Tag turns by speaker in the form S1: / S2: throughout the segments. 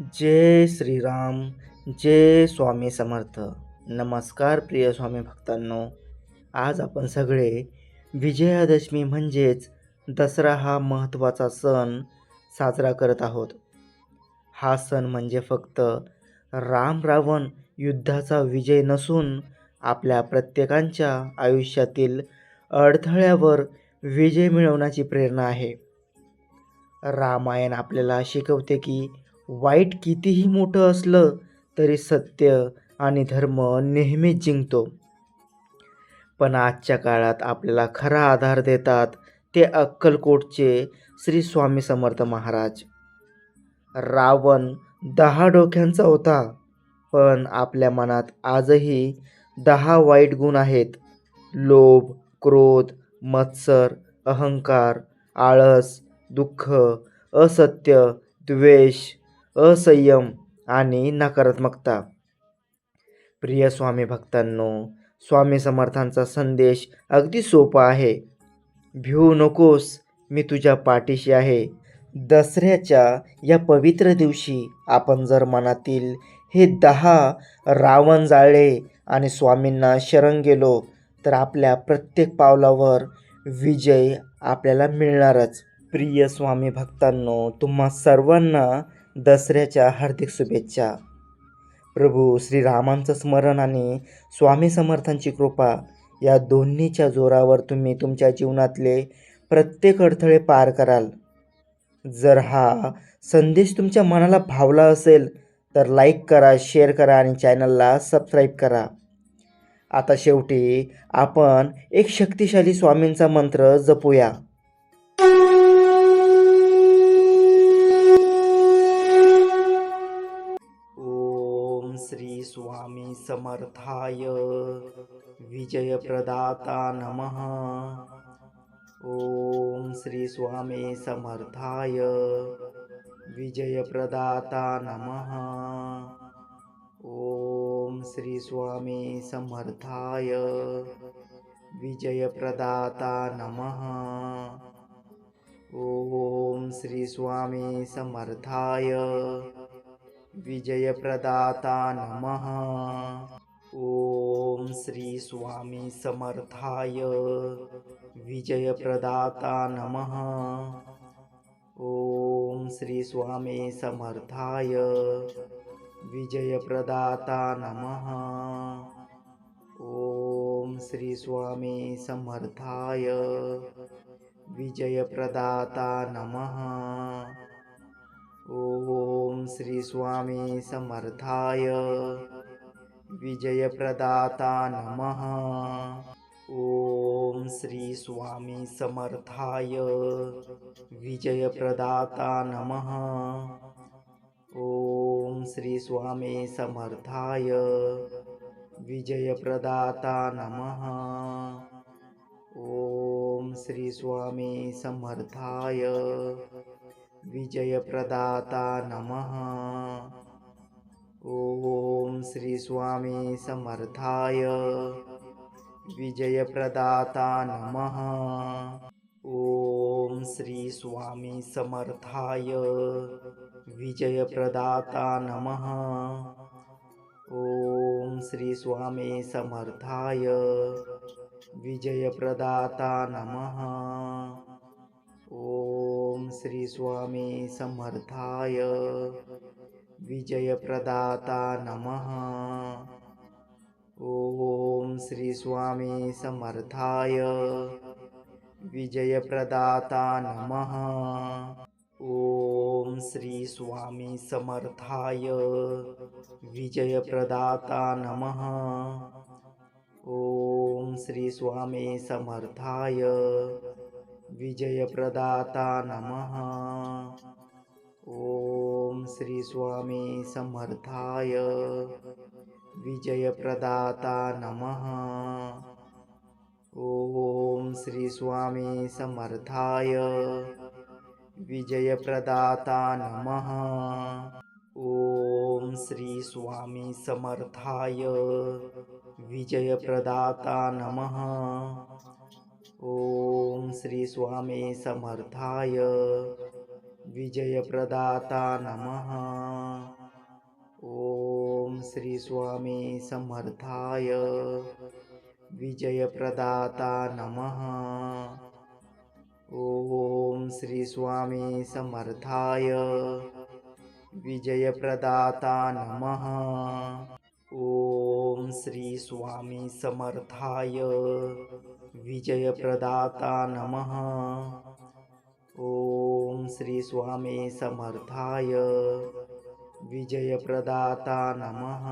S1: जय श्रीराम जय स्वामी समर्थ. नमस्कार प्रिय स्वामी भक्तांनो. आज आपण सगळे विजयादशमी म्हणजेच दसरा हा महत्त्वाचा सण साजरा करत आहोत. हा सण म्हणजे फक्त राम रावण युद्धाचा विजय नसून आपल्या प्रत्येकांच्या आयुष्यातील अडथळ्यावर विजय मिळवण्याची प्रेरणा आहे. रामायण आपल्याला शिकवते की वाईट कितीही मोठं असलं तरी सत्य आणि धर्म नेहमीच जिंकतो. पण आजच्या काळात आपल्याला खरा आधार देतात ते अक्कलकोटचे श्री स्वामी समर्थ महाराज. रावण दहा डोक्यांचा होता पण आपल्या मनात आजही दहा वाईट गुण आहेत. लोभ क्रोध मत्सर अहंकार आळस दुःख असत्य द्वेष असंयम आणि नकारात्मकता. प्रिय स्वामी भक्तांनो स्वामी समर्थांचा संदेश अगदी सोपा आहे. भिवू नकोस मी तुझ्या पाठीशी आहे. दसऱ्याच्या या पवित्र दिवशी आपण जर मनातील हे दहा रावण जाळले आणि स्वामींना शरण गेलो तर आपल्या प्रत्येक पावलावर विजय आपल्याला मिळणारच. प्रिय स्वामी भक्तांनो तुम्हा सर्वांना दसऱ्याच्या हार्दिक शुभेच्छा. प्रभू श्रीरामांचं स्मरण आणि स्वामी समर्थांची कृपा या दोन्हीच्या जोरावर तुम्ही तुमच्या जीवनातले प्रत्येक अडथळे पार कराल. जर हा संदेश तुमच्या मनाला भावला असेल तर लाईक करा शेअर करा आणि चॅनलला सबस्क्राईब करा. आता शेवटी आपण एक शक्तिशाली स्वामींचा मंत्र जपूया. श्री स्वामी समर्थाय। विजयप्रदाता नमः। ओम श्री स्वामी समर्थाय। विजयप्रदाता नमः। ओम श्री स्वामी समर्थाय। विजयप्रदाता नमः। ओम श्री स्वामी समर्थाय। विजयप्रदाता नमः ओम श्री स्वामी समर्थाय विजयप्रदाता नमः ओम श्री स्वामी समर्थाय विजयप्रदाता नमः ओम श्री स्वामी समर्थाय विजयप्रदाता नमः ओम श्री स्वामी समर्थाय। विजयप्रदाता नमः। ओम श्री स्वामी समर्थाय। विजयप्रदाता नमः। ओम श्री स्वामी समर्थाय। विजयप्रदाता नमः। ओ स्वामी समर्थाय। विजयप्रदाता नमः। श्री स्वामी समर्थाय। विजयप्रदाता नमः। श्री स्वामी समर्थाय। विजयप्रदाता नमः। श्री स्वामी समर्थाय। विजयप्रदाता नमः। ओम ओम श्री स्वामी समर्थाय। विजयप्रदाता नमः। ओम श्री स्वामी समर्थाय। विजयप्रदाता नमः। ओम श्री स्वामी समर्थाय। विजयप्रदाता नमः। ओम श्री स्वामी समर्थाय। विजय प्रदाता नमः श्री स्वामी समर्थाय। विजयप्रदाता नमः। श्री स्वामी समर्थाय। विजयप्रदाता नमः। श्री स्वामी समर्थाय। विजयप्रदाता नमः। ओम श्री स्वामी समर्थाय विजयप्रदाता नमः। ॐ श्री स्वामी समर्थाय विजयप्रदाता नमः। ॐ श्री स्वामी समर्थाय विजयप्रदाता नमः ॐ श्री स्वामी समर्थाय विजयप्रदाता नमः। ॐ श्री स्वामी समर्थाय विजयप्रदाता नमः।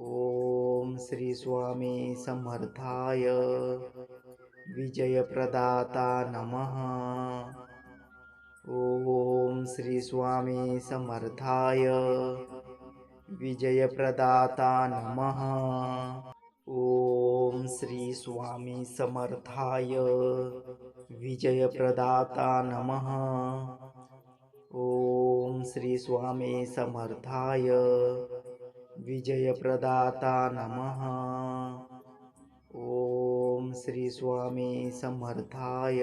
S1: ॐ श्री स्वामी समर्थाय विजयप्रदाता नमः। ॐ श्री स्वामी समर्थाय विजयप्रदाता नमः। ॐ श्री स्वामी समर्थाय विजयप्रदाता नमः। ॐ श्री स्वामी समर्थाय विजयप्रदाता नमः। ॐ श्री स्वामी समर्थाय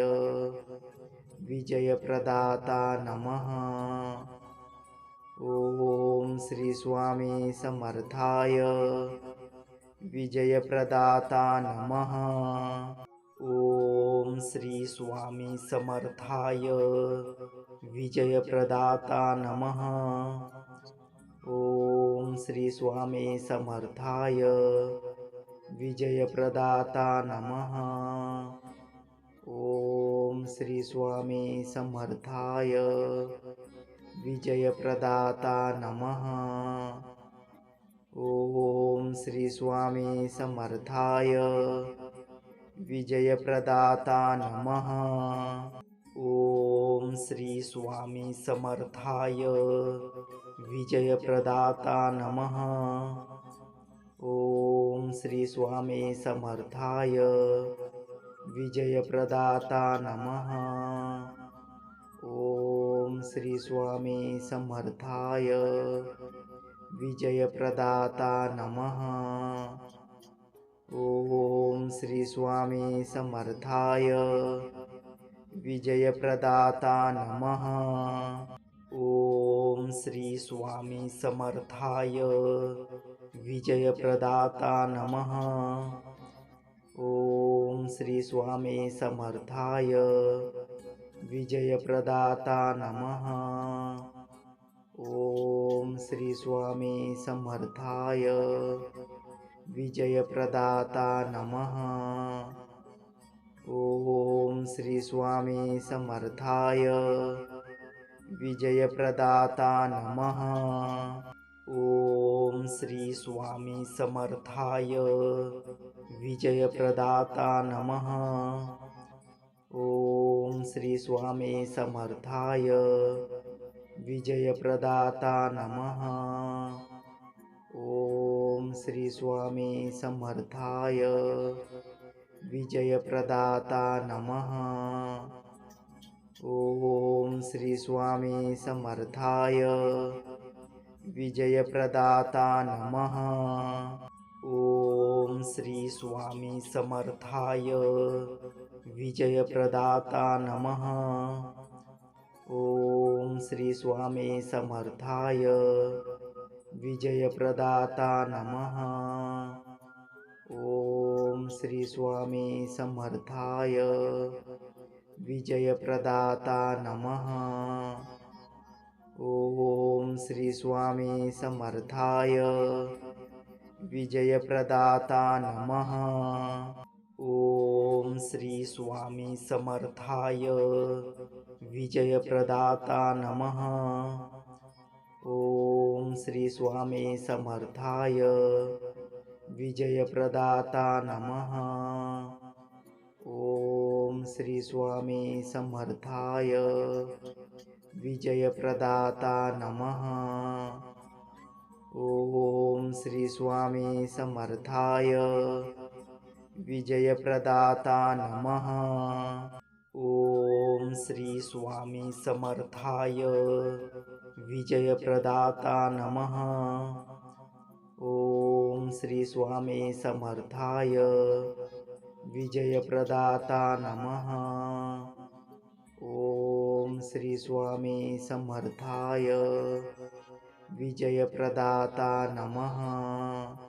S1: विजयप्रदाता नमः। ॐ श्री स्वामी समर्थाय। विजयप्रदाता नमः। ॐ श्री स्वामी समर्थाय। विजयप्रदाता नमः। ॐ श्री स्वामी समर्थाय। विजयप्रदाता नमः। ॐ श्री स्वामी समर्थाय। विजयप्रदाता नमः। श्री स्वामी समर्थाय। विजयप्रदाता नमः। श्री स्वामी समर्थाय। विजयप्रदाता नमः। श्री स्वामी समर्थाय। विजयप्रदाता नमः। श्री स्वामी समर्थाय विजयप्रदाता नमः। ॐ श्री स्वामी समर्थाय विजयप्रदाता नमः। ॐ श्री स्वामी समर्थाय विजयप्रदाता नमः। ॐ श्री स्वामी समर्थाय विजयप्रदाता नमः। ॐ श्री स्वामी समर्थाय विजयप्रदाता नमः। श्री स्वामी समर्थाय विजयप्रदाता नमः। श्री स्वामी समर्थाय विजयप्रदाता नमः। ॐ श्री स्वामी समर्थाय। विजयप्रदाता नमः। ॐ श्री स्वामी समर्थाय। विजयप्रदाता नमः। ॐ श्री स्वामी समर्थाय। विजयप्रदाता नमः। ॐ श्री स्वामी समर्थाय। विजयप्रदाता नमः। ॐ श्री स्वामी समर्थाय विजयप्रदाता नमः। श्री स्वामी समर्थाय विजयप्रदाता नमः। श्री स्वामी समर्थाय विजयप्रदाता नमः। ॐ श्री स्वामी समर्थाय। विजयप्रदाता नमः। ॐ श्री स्वामी समर्थाय। विजयप्रदाता नमः। ॐ श्री स्वामी समर्थाय। विजयप्रदाता नमः। ॐ श्री स्वामी समर्थाय। विजयप्रदाता नमः। ॐ श्री स्वामी समर्थाय विजयप्रदाता नमः। ॐ श्री स्वामी समर्थाय विजयप्रदाता नमः। ओम श्री स्वामी समर्थाय विजयप्रदाता नमः।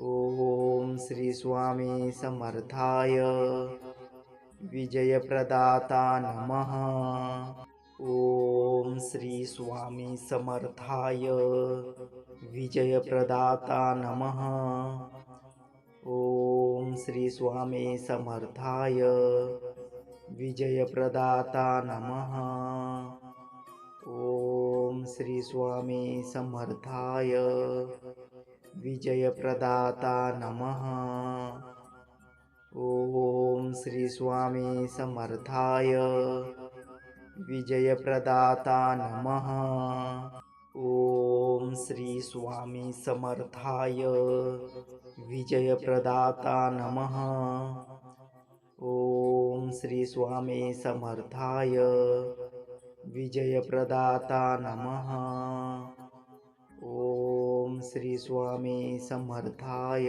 S1: ओम श्री स्वामी समर्थाय। विजयप्रदाता नमः। ओम श्री स्वामी समर्थाय। विजयप्रदाता नमः। ओम श्री स्वामी समर्थाय। विजयप्रदाता नमः। ओम श्री स्वामी समर्थाय। विजयप्रदाता नमः। श्री स्वामी समर्थाय। विजय प्रदाता नम। ओम श्री स्वामी समर्थाय। विजय प्रदाता नम। ओम श्री स्वामी समर्थाय। विजय प्रदाता नम ओम श्री स्वामी समर्थाय।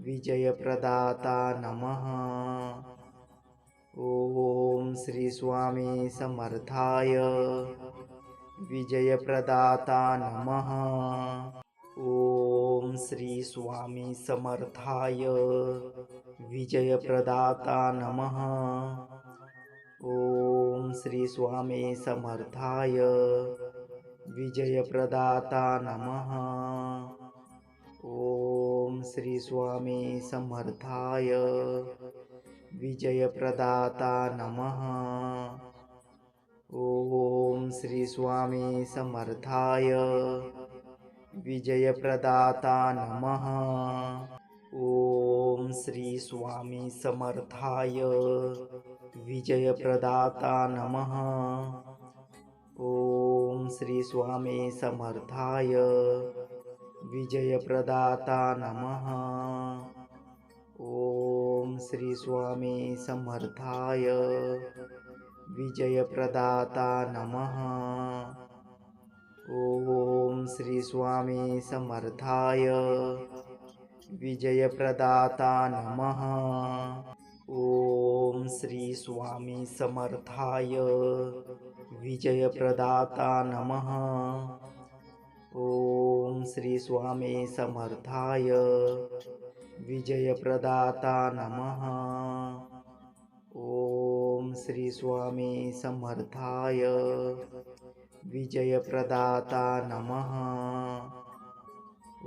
S1: विजयप्रदाता नमः। ओम श्री स्वामी समर्थाय। विजयप्रदाता नमः। ओम श्री स्वामी समर्थाय। विजयप्रदाता नमः। ओम श्री स्वामी समर्थाय। विजय प्रदता नमः श्री स्वामी समर्थाय। विजयप्रदाता नमः। श्री स्वामी समर्थाय। विजयप्रदाता नमः। श्री स्वामी समर्थाय। विजयप्रदाता नमः। ओम श्री स्वामी समर्थाय विजयप्रदाता नमः। ओम श्री स्वामी समर्थाय विजयप्रदाता नमः। ओम श्री स्वामी समर्थाय विजयप्रदाता नमः। ओम श्री स्वामी समर्थाय विजयप्रदाता नमः। ओम श्री स्वामी समर्थाय विजयप्रदाता नमः। ओम श्री स्वामी समर्थाय विजयप्रदाता नमः।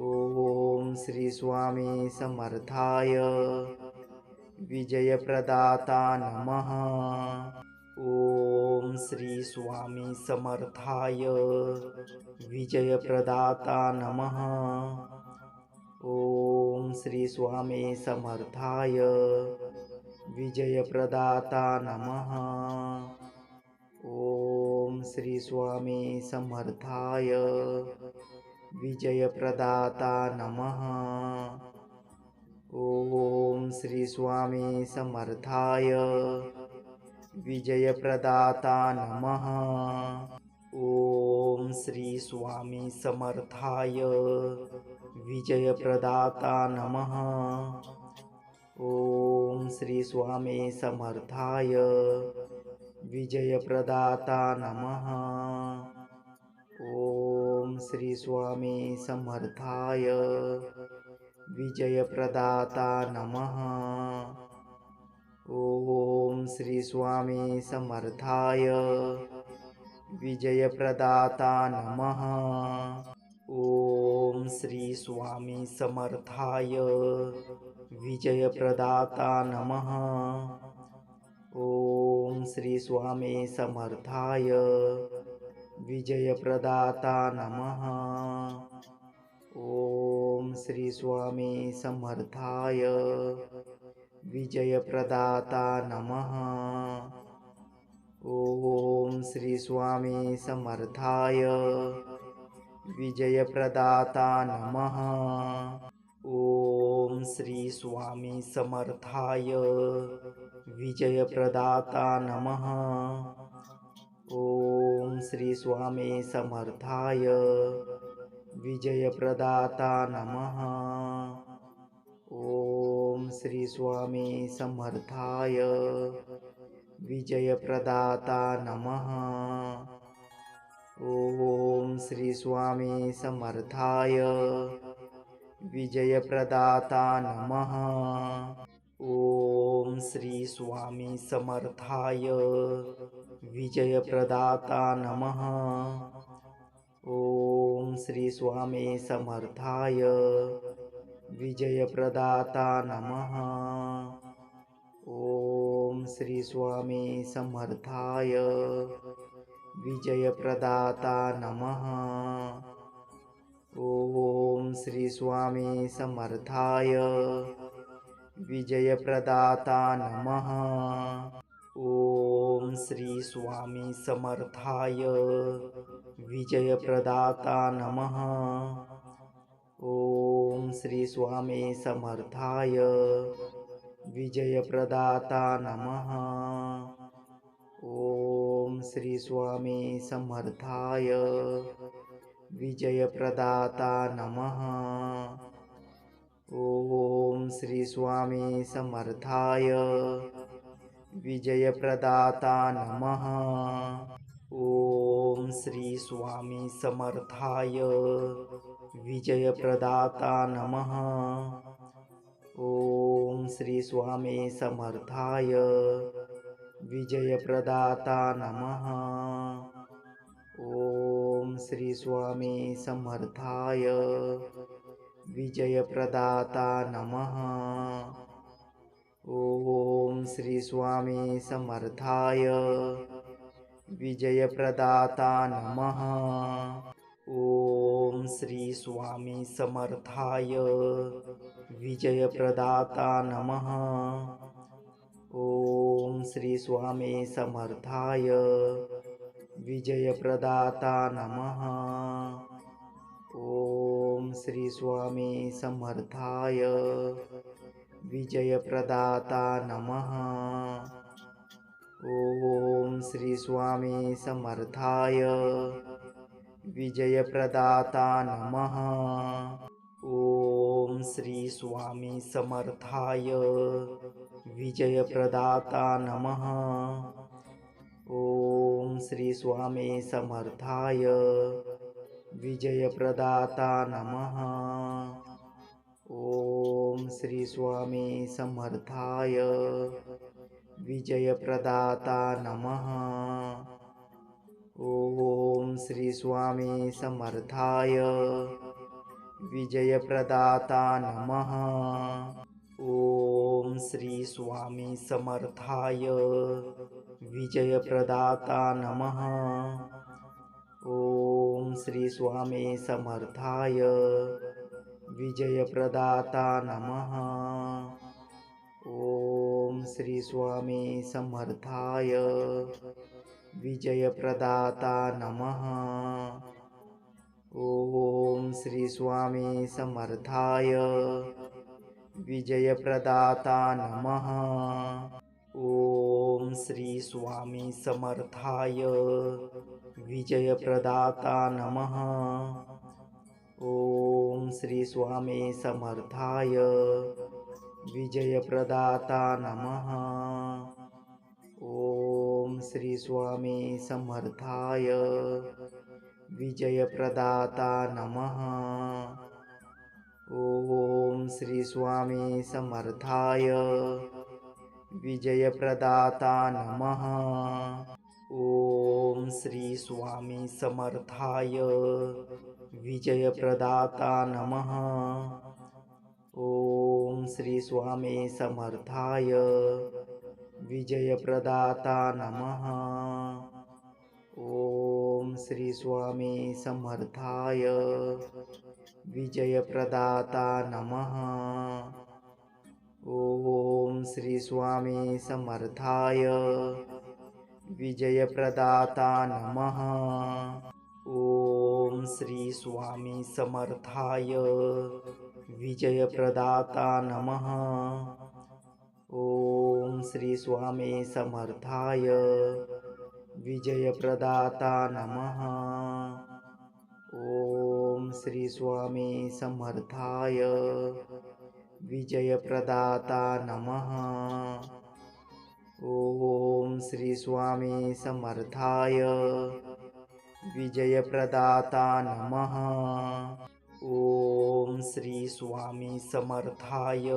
S1: ओम श्री स्वामी समर्थाय विजयप्रदाता नमः। ओम श्री स्वामी समर्थाय। विजयप्रदाता नमः। ओम श्री स्वामी समर्थाय। विजयप्रदाता नमः। ओम श्री स्वामी समर्थाय। विजयप्रदाता नमः। ओम श्री स्वामी समर्थाय। विजयप्रदाता नमः। ओम श्री स्वामी समर्थाय। विजयप्रदाता नमः। ओम श्री स्वामी समर्थाय। विजयप्रदाता नमः। ओम श्री स्वामी समर्थाय। विजयप्रदाता नमः। श्री स्वामी समर्थाय। विजयप्रदाता नमः। श्री स्वामी समर्थाय। विजयप्रदाता ओ श्री स्वामी समर्थाय। विजयप्रदाता नमः। ओ श्री स्वामी समर्थाय। विजयप्रदाता नमः। ओम श्री स्वामी समर्थाय। विजयप्रदाता नमः। ओम श्री स्वामी समर्थाय। विजयप्रदाता नमः। ओम श्री स्वामी समर्थाय। विजयप्रदाता नमः। ओम श्री स्वामी समर्थाय विजयप्रदाता नमः। श्री स्वामी समर्थाय विजयप्रदाता नमः। श्री स्वामी समर्थाय विजयप्रदाता नमः। ॐ श्री स्वामी समर्थाय। विजयप्रदाता नमः। ॐ श्री स्वामी समर्थाय। विजयप्रदाता नमः। ॐ श्री स्वामी समर्थाय। विजयप्रदाता नमः ॐ श्री स्वामी समर्थाय। विजयप्रदाता नमः। ॐ श्री स्वामी समर्थाय। विजयप्रदाता नमः। ॐ श्री स्वामी समर्थाय। विजयप्रदाता नमः। ॐ श्री स्वामी समर्थाय। विजयप्रदाता नमः ॐ श्री स्वामी समर्थाय विजयप्रदाता नमः ॐ श्री स्वामी समर्थाय विजयप्रदाता नमः ॐ श्री स्वामी समर्थाय विजयप्रदाता नमः ॐ श्री स्वामी समर्थाय। विजयप्रदाता नमः। ॐ श्री स्वामी समर्थाय। विजयप्रदाता नमः। ॐ श्री स्वामी समर्थाय। विजयप्रदाता नमः। ॐ श्री स्वामी समर्थाय। विजयप्रदाता नमः। ॐ श्री स्वामी समर्थाय। विजयप्रदाता नमः। श्री स्वामी समर्थाय। विजयप्रदाता नमः। श्री स्वामी समर्थाय। विजयप्रदाता नमः। ॐ श्री स्वामी समर्थाय। विजयप्रदाता नमः। ॐ श्री स्वामी समर्थाय। विजयप्रदाता नमः। ॐ श्री स्वामी समर्थाय। विजयप्रदाता नमः। ॐ श्री स्वामी समर्थाय। विजयप्रदाता नमः। ॐ श्री स्वामी समर्थाय। विजयप्रदाता नमः। श्री स्वामी समर्थाय। विजयप्रदाता नमः। श्री स्वामी समर्थाय। विजयप्रदाता नमः। ॐ श्री स्वामी समर्थाय. विजयप्रदाता नमः. ॐ श्री स्वामी समर्थाय. विजयप्रदाता नमः. ॐ श्री स्वामी समर्थाय. विजयप्रदाता नमः. ॐ श्री स्वामी समर्थाय. विजयप्रदाता नमः। श्री स्वामी समर्थाय विजयप्रदाता नमः। श्री स्वामी समर्थाय विजयप्रदाता नमः। श्री स्वामी समर्थाय विजयप्रदाता नमः। ॐ श्री स्वामी समर्थाय। विजयप्रदाता नमः। ॐ श्री स्वामी समर्थाय। विजयप्रदाता नमः। ॐ श्री स्वामी समर्थाय। विजयप्रदाता नमः। ओम श्री स्वामी समर्थाय। विजयप्रदाता नमः ओम श्री स्वामी समर्थाय।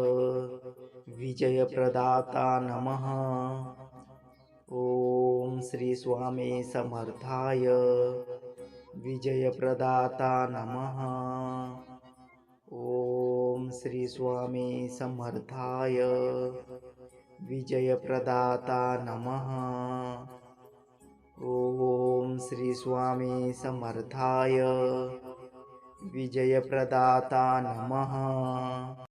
S1: विजयप्रदाता नमः ओम श्री स्वामी समर्थाय। विजयप्रदाता नमः ओम श्री स्वामी समर्थाय। विजयप्रदाता नमः ओम श्री स्वामी समर्थाय। विजयप्रदाता नमः।